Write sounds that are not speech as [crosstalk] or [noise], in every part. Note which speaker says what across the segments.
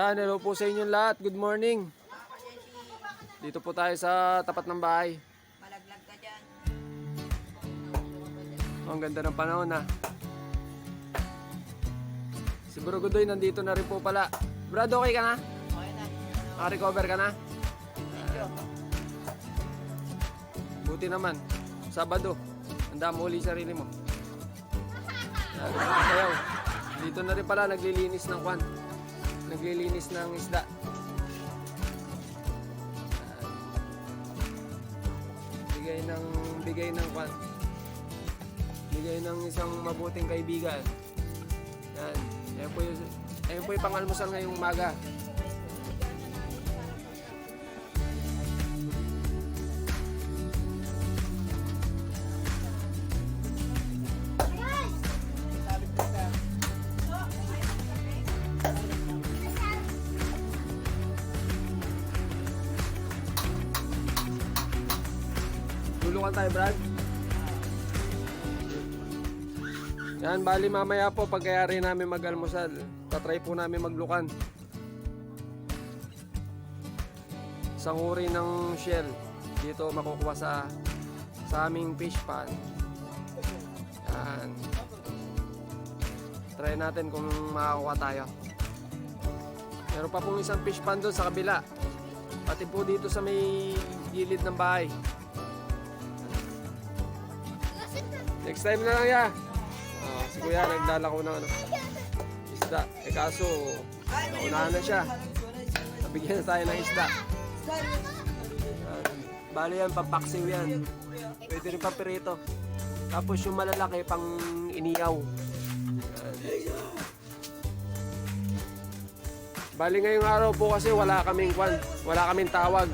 Speaker 1: Yan, hello po sa inyong lahat. Good morning. Dito po tayo sa tapat ng bahay.
Speaker 2: Malaglag ka dyan.
Speaker 1: Oh, ang ganda ng panahon ha. Si Bro Godoy nandito na rin po pala. Brad, okay ka na?
Speaker 2: Okay na.
Speaker 1: Naka-recover ka na?
Speaker 2: Medyo.
Speaker 1: Buti naman. Sabado. Handa mo uli sarili mo. Sayaw. Dito na rin pala naglilinis ng kwan. Naglilinis ng isda. Bigay ng bigay ng kwan. Bigay ng isang mabuting kaibigan. Yan. Yan po yung, yan po yung pang-almusal ngayong umaga. Yan, bali mamaya po pagkayari namin mag-almusal. Tatry po namin maglukan. Isang uri ng shell. Dito makukuha sa sa aming fish pan. Yan. Try natin kung makakuha tayo. Meron pa pong isang fish pan doon sa kabila. Pati po dito sa may gilid ng bahay. Next time na lang ya. Si Kuya nagdala ko ng ano, isda. Eh kaso, naunahan na siya. Nabigyan na tayo ng isda. Yan. Bali yan, pampaksiw yan. Pwede rin pampirito. Tapos yung malalaki, pang iniyaw. Bali ngayong araw po kasi wala kaming kwan, wala kaming tawag.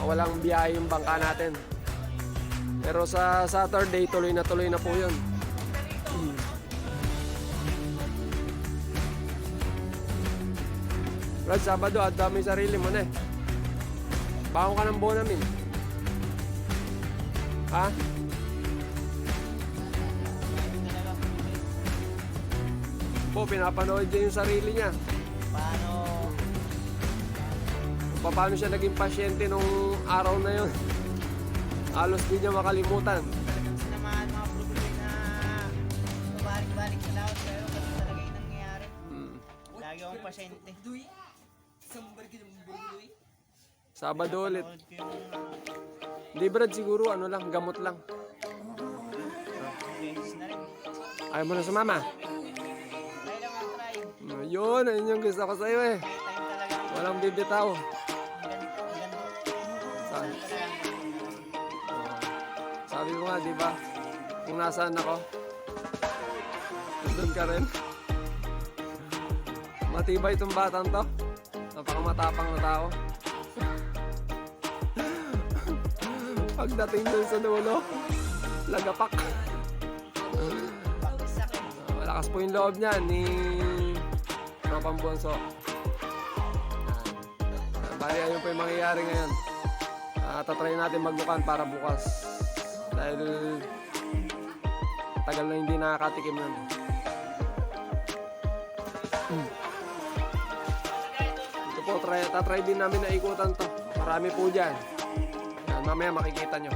Speaker 1: Walang biyahe yung bangka natin. Pero sa Saturday, tuloy na tuloy na po yun. Brad, Sabado, at dami sarili mo na eh. Baon ka ng bonamin. Ha? Po, pinapanood niya yung sarili niya.
Speaker 2: Paano?
Speaker 1: Paano siya naging pasyente nung araw na yun. Halos di niya makalimutan.
Speaker 2: Talagang sinamahan mga problema na babalik-balik sa pero ganun talaga yung nangyayari.
Speaker 1: Hmm.
Speaker 2: Lagi akong pasyente.
Speaker 1: Sabado ulit. Hindi Brad, siguro ano lang, gamot lang. Ayaw mo na sumama. Yun, ayun yung gusto ko sa'yo eh. Walang bibitaw. Saan? Sabi ko nga, di ba? Kung nasaan ako, nandun ka rin. Matibay itong batang to. Napakamatapang na tao. Pagdating dun sa dulo, lagapak. Malakas po yung loob niya ni Tropang Bonso. Bali, ayun po yung mangyayari ngayon. Ah, tatry natin magbukan para bukas. Dahil tagal na hindi nakakatikim nun. Ito po, try, tatry din namin na ikutan to. Marami po dyan. Yan, mamaya makikita nyo.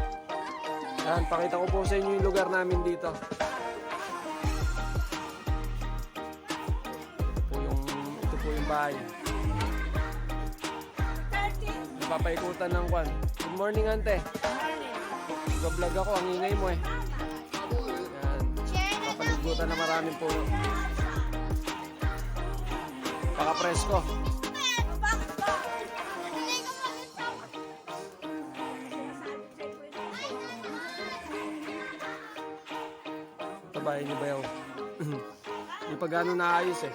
Speaker 1: Yan, pakita ko po sa inyo yung lugar namin dito. po yung ito po yung bahay. Napapaikutan ng kwan. Good morning, ante. Nag-vlog ako, ang ingay mo eh. Yan. Papaligutan na maraming puno. Baka presko. Bahay ni Bayaw. [clears throat] Hindi pa gano'n naayos eh.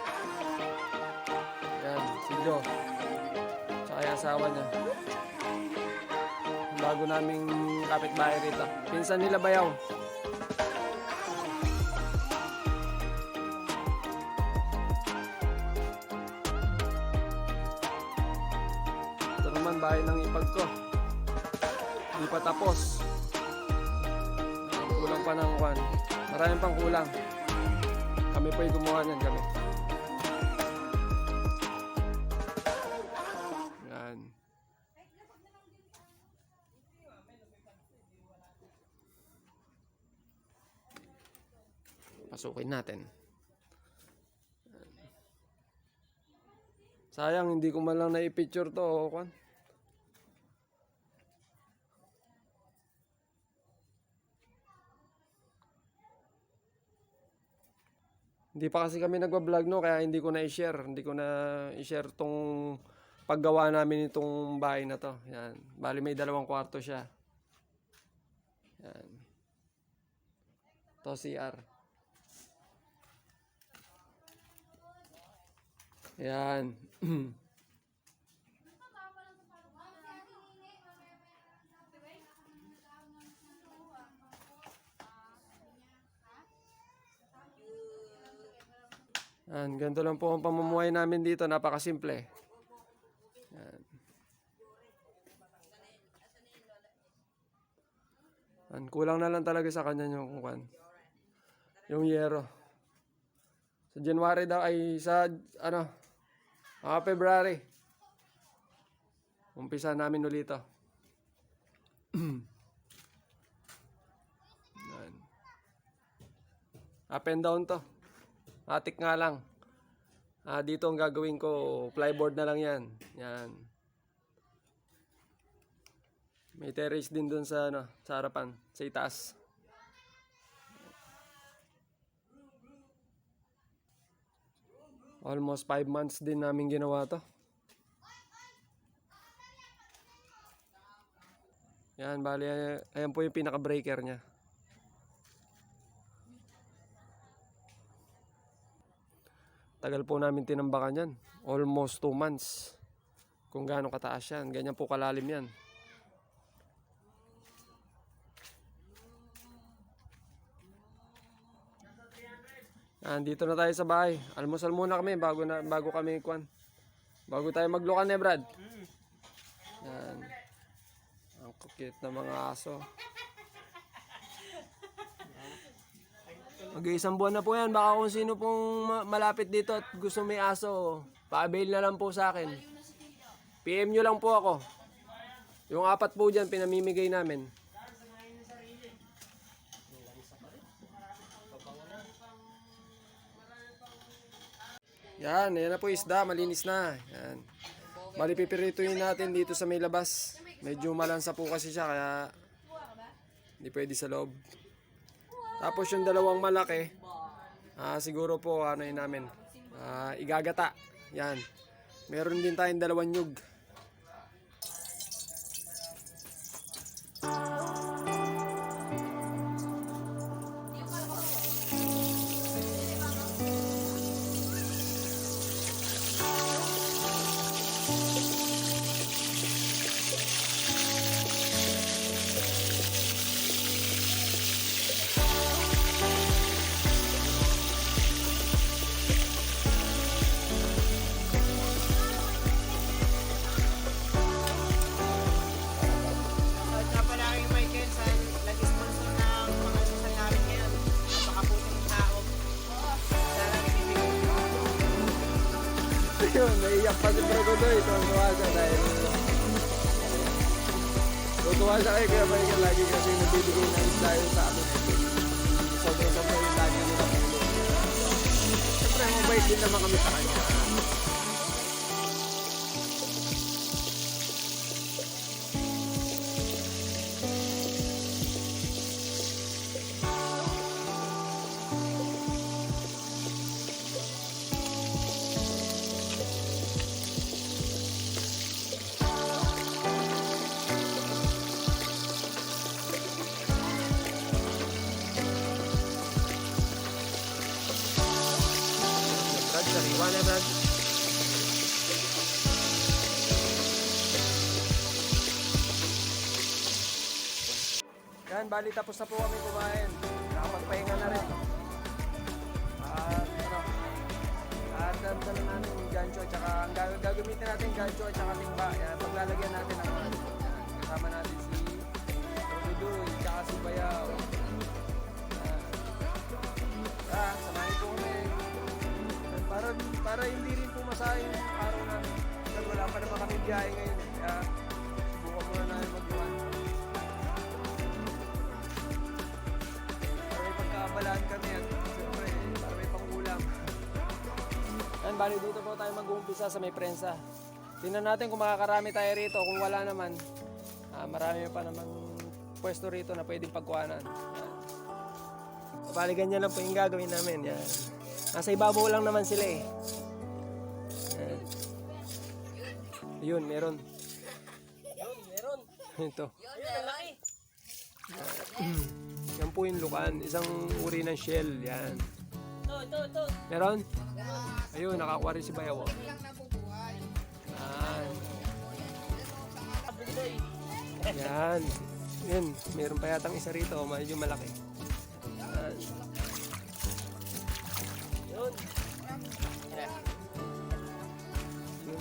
Speaker 1: Yan, si Jo. Tsaka yung asawa niya. Bago naming kapitbahay rito. Pinsan nila Bayaw. Ito naman bahay ng ipag ko. Hindi pa tapos pa ng kwan. Marami pang kulang. Kami po yung gumawa niyan kami. Yan. Pasukin natin. Sayang hindi ko man lang na-picture to, oh, kwan. Hindi pa kasi kami nagwa-vlog no, kaya hindi ko na i-share. Hindi ko na i-share tong paggawa namin itong bahay na to. Yan. Bali may dalawang kwarto siya. Yan. To CR. Yan. [clears throat] Yan, ganito lang po ang pamumuhay namin dito. Napakasimple. Yan. Yan, kulang na lang talaga sa kanya yung kwan. Yung yero. Sa January daw ay sa ano? Ah, February. Umpisa namin ulit to. [clears throat] Yan. Up and down to. Atik nga lang. Ah, dito ang gagawin ko, plyboard na lang 'yan. Yan. May terrace din doon sa ano, sa harapan, sa itaas. Almost 5 months din namin ginawa to. Yan, bali, ayan po yung pinaka-breaker niya. Tagal po namin tinambakan yan. Almost 2 months. Kung gaano kataas yan. Ganyan po kalalim yan. Andito na tayo sa bahay. Almusal muna kami bago na bago kami kwan. Bago tayo maglukan eh, Brad. Yan. Ang kukit na mga aso. Mag-iisang buwan na po yan. Baka kung sino pong ma- malapit dito at gusto may aso, pa-avail na lang po sa akin. PM nyo lang po ako. Yung apat po dyan, pinamimigay namin. Yan, yan na po isda, malinis na. Yan. Bali pipirituin natin dito sa may labas. Medyo malansa po kasi siya kaya hindi pwede sa loob. Tapos yung dalawang malaki, ah, siguro po ano yun namin, ah, igagata. Yan. Meron din tayong dalawang nyug.
Speaker 2: At
Speaker 1: Ayun, naiyak pa si Bragodoy. Tuwa siya dahil Tutuwa siya kay Kuya Michael lagi kasi nabibigay ng isla yun sa amin. Sobrang sobrang yung lagi nila. Siyempre, mabait din naman kami sa kanya. Brad. Yan, bali tapos na po kami kumain. Nakapagpahinga na rin. At ano, at dala natin yung gancho at saka ang gag- gagamitin natin gancho at saka timba. Yan, paglalagyan natin ng. Yan, kasama natin si Duduy, tsaka si Bayaw. Para hindi rin po masayang yung araw namin. Kasi wala pa naman kami biyahe ngayon. Kaya subukan muna namin mag-iwan. Para may pagkaabalaan kami at siyempre bali dito po tayo mag-uumpisa sa may prensa. Tingnan natin kung makakarami tayo rito. Kung wala naman, ah, marami pa naman pwesto rito na pwedeng pagkuhanan. Yan. Bali ganyan lang po yung gagawin namin. Yan. Nasa ibabaw lang naman sila eh. Yun, meron.
Speaker 2: Yun, meron.
Speaker 1: Ito.
Speaker 2: Yun, laki.
Speaker 1: Yan po yung lukan. Isang uri ng shell. Yan.
Speaker 2: Ito, ito, ito.
Speaker 1: Meron? Ayun, nakakuha rin si Bayaw. oh. Yan.
Speaker 2: Kabugday.
Speaker 1: Yan. Yan. Meron pa yatang isa rito. Medyo malaki.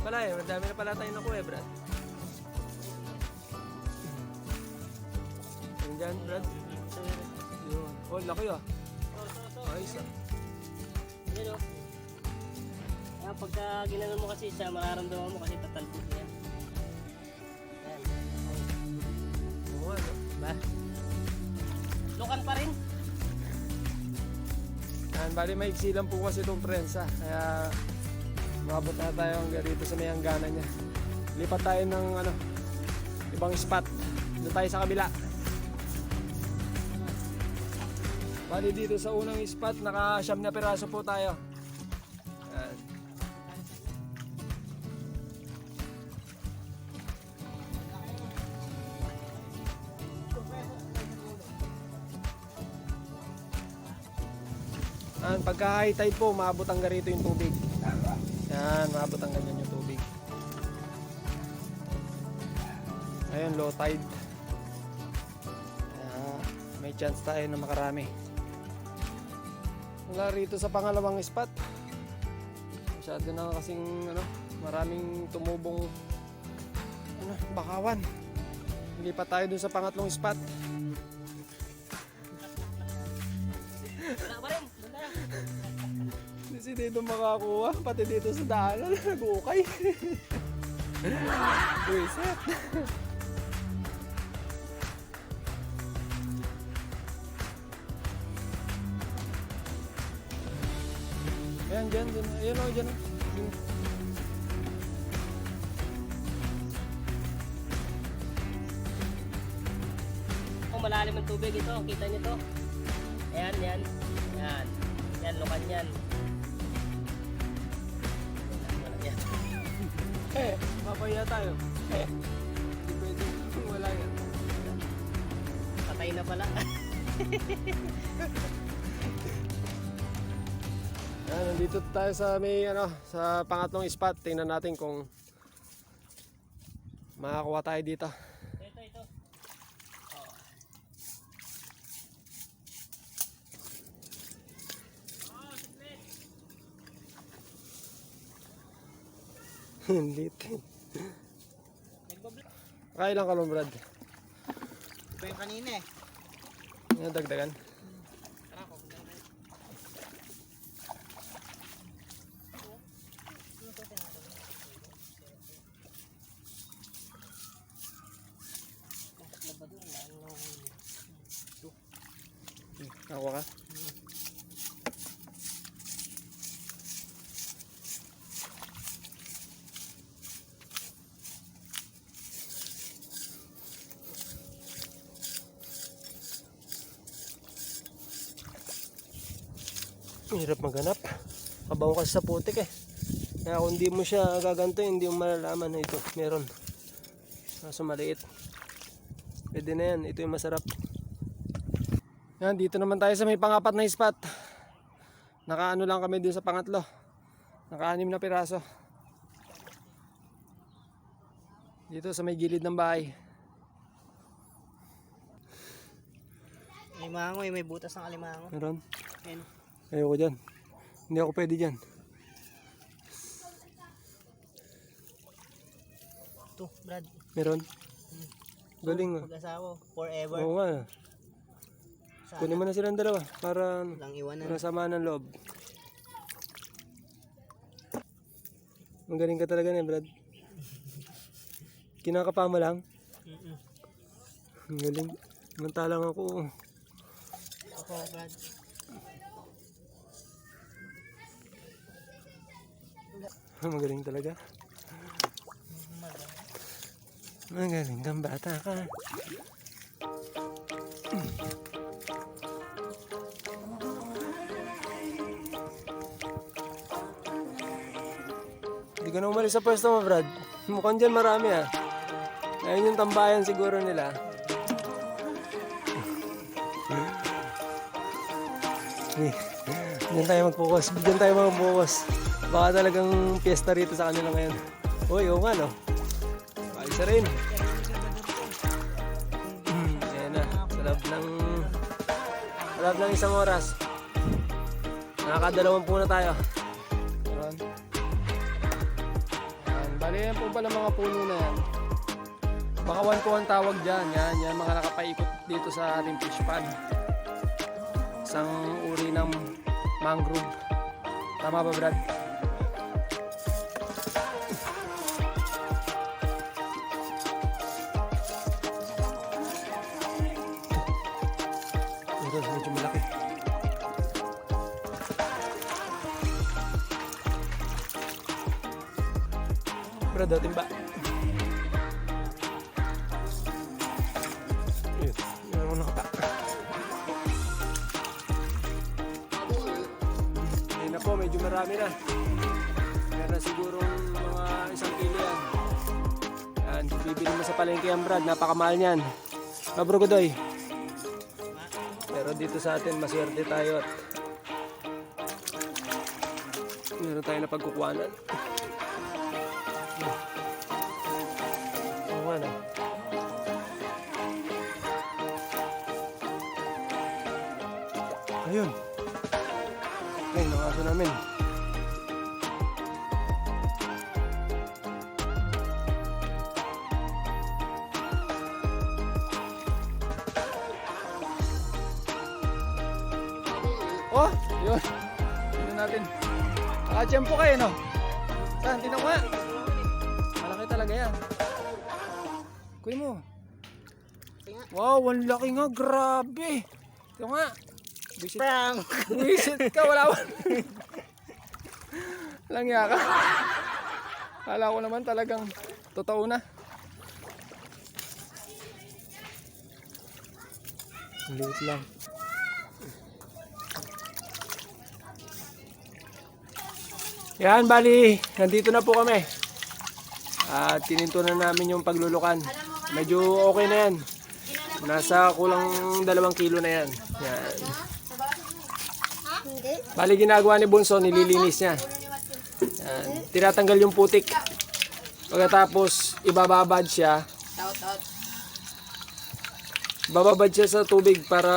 Speaker 1: Pala eh. Madami na pala tayo nakuha eh, Brad. Yun dyan, Brad. Yun. Oh, laki ah. Ayos ah.
Speaker 2: Yan o. Kaya pagka ginanon mo kasi siya, mararamdaman mo kasi tatalbog yan. Yan.
Speaker 1: Oo nga, no?
Speaker 2: Ba? Lukan pa rin.
Speaker 1: Yan, bali maiksi lang po kasi itong prensa. Kaya umabot na tayo hanggang dito sa may hangganan niya. Lipat tayo ng ano, ibang spot. Doon tayo sa kabila. Bali dito sa unang spot, naka siyam na piraso po tayo. Yan. Yan, pagka high tide po, maabot hanggang rito yung tubig. Yan, maabot hanggang ganyan yung tubig. Ayun, low tide. Kaya, may chance tayo na makarami. Wala rito sa pangalawang spot. Masyado na kasing ano, maraming tumubong ano, bakawan. Lipat tayo dun sa pangatlong spot. Hindi si dito makakuha, pati dito sa daanan, [laughs] nag-ukay. [laughs] Reset. Ayan, dyan, dyan. Ayan o, dyan. o. Dyan.
Speaker 2: Kung malalim ang tubig ito, kita niyo to. Ayan, yan. Yan. Yan, lukan. Yan.
Speaker 1: Eh, papaya tayo. Eh, hindi pwede. Wala yan.
Speaker 2: Patay na pala. [laughs]
Speaker 1: Ayan, nandito tayo sa may ano, sa pangatlong spot. Tingnan natin kung makakuha tayo dito.
Speaker 2: ito, ito. Oh. Oh, siklet. Nagbablog.
Speaker 1: Kailan ka lang, Brad?
Speaker 2: Iba yung kanina eh.
Speaker 1: Yung dagdagan. Ako ka? Hirap maghanap. Kabaw kasi sa putik eh. Kaya kung hindi mo siya gaganto, hindi mo malalaman na ito. Meron. Kaso maliit. Pwede na yan. Ito yung masarap. Yan, dito naman tayo sa may pangapat na spot. Nakaano lang kami dun sa pangatlo. Naka-anim na piraso. Dito sa may gilid ng bahay.
Speaker 2: Alimango eh, may butas ng alimango.
Speaker 1: Meron.
Speaker 2: Ayun.
Speaker 1: Ayoko dyan. Hindi ako pwede dyan.
Speaker 2: Ito, Brad.
Speaker 1: Meron. Galing ah.
Speaker 2: Pag-asawa, forever.
Speaker 1: Oo nga.
Speaker 2: Sana
Speaker 1: Kunin mo na silang dalawa para
Speaker 2: lang iwanan.
Speaker 1: para samaan ng loob. Magaling ka talaga na, Brad. [laughs] Kinakapa mo lang.
Speaker 2: Mm-mm.
Speaker 1: Ang galing. Mantalang ako.
Speaker 2: Ako, Brad.
Speaker 1: Magaling talaga. Magaling kang bata ka. Hindi ka na umalis sa pwesto mo, Brad. Mukhang dyan marami ah. Ayun yung tambayan siguro nila. Eh, Diyan tayo mag-focus. Diyan tayo mag-focus. Baka talagang piyesta rito sa kanila ngayon. Uy, oo nga no. Na rin. Hmm, Ayan na. Sa ng... Sa ng isang oras. Nakakadalawang po na tayo. Ayan. Ayan. Bali yan po pala mga puno na yan. Bakawan po ang tawag dyan. Yan, yan mga nakapaikot dito sa ating fish pond. Isang uri ng mangrove. Tama ba, Brad? Ito, medyo malaki. Brad, dating ba? Ayun na po, medyo marami na. Meron sigurong mga isang kilo yan. Yan, bibili mo sa palengke yan, Brad, napakamahal niyan. Kabro Godoy. Dito sa atin, maswerte tayo at meron tayo na pagkukuhanan. Oo nga na. Ayun. Ayun, mga aso namin.
Speaker 3: Nakachempo kayo, no? Saan? Tingnan ko nga. Malaki talaga yan. Kuy mo. Wow, ang laki nga. Grabe. Tingnan nga. Visit,
Speaker 2: Prank!
Speaker 3: visit ka. Wala man. Langya ka. Kala ko naman talagang totoo na.
Speaker 1: Ang liit lang. Yan, bali, nandito na po kami. At tininto na namin yung paglulukan. Medyo okay na yan. Nasa kulang dalawang kilo na yan. Yan. Bali, ginagawa ni Bunso, nililinis niya. Yan. Tinatanggal yung putik. Pagkatapos, ibababad siya. Bababad siya sa tubig para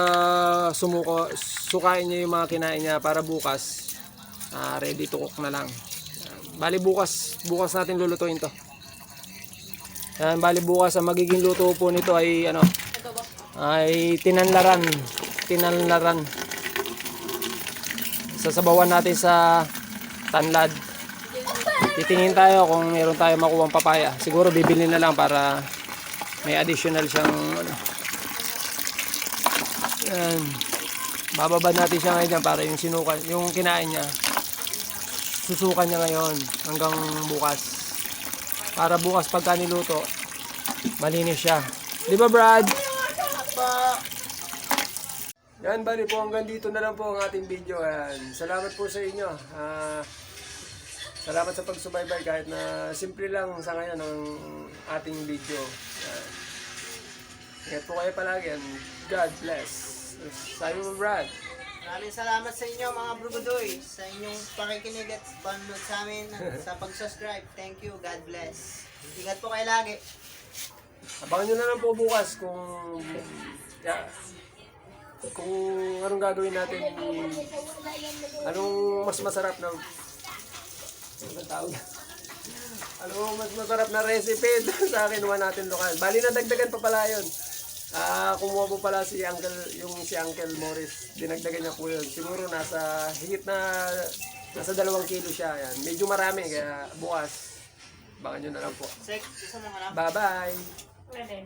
Speaker 1: sumuko, sukain niya yung mga kinain niya para bukas ah, ready to cook na lang. Bali bukas, bukas natin lulutuin to. Yan, bali bukas ang magiging luto po nito ay ano ay tinanlaran. Tinanlaran. Sasabawan natin sa tanlad. Titingin tayo kung meron tayo makuwang papaya. Siguro bibili na lang para may additional siyang ano, yan. Bababad natin siya ngayon para yung sinukan, yung kinain niya. Susukan niya ngayon hanggang bukas. Para bukas pagka niluto, malinis siya. Di ba Brad? Yan, bali po hanggang dito na lang po ang ating video. Yan. Salamat po sa inyo. Ah, salamat sa pagsubaybay kahit na simple lang sa ngayon ang ating video. Yan. Ingat po kayo palagi and God bless. Sabi mo Brad.
Speaker 2: Maraming salamat sa inyo mga brugodoy sa inyong pakikinig at panonood sa amin at [laughs] sa pag-subscribe. Thank you. God bless. Ingat po kayo lagi.
Speaker 1: Abangan nyo na lang po bukas kung yeah, kung anong gagawin natin anong mas masarap na ano ba tawag anong mas masarap na recipe [laughs] sa kinuha natin lokal bali na dagdagan pa pala yun Ah, kumuha po pala si Uncle, yung si Uncle Morris. Dinagdagan niya po yun. Siguro nasa higit na nasa dalawang kilo siya. Yan. Medyo marami kaya bukas. Bangan nyo na lang po.
Speaker 2: Sek, isa mo ka lang.
Speaker 1: Bye-bye!
Speaker 4: Pwede.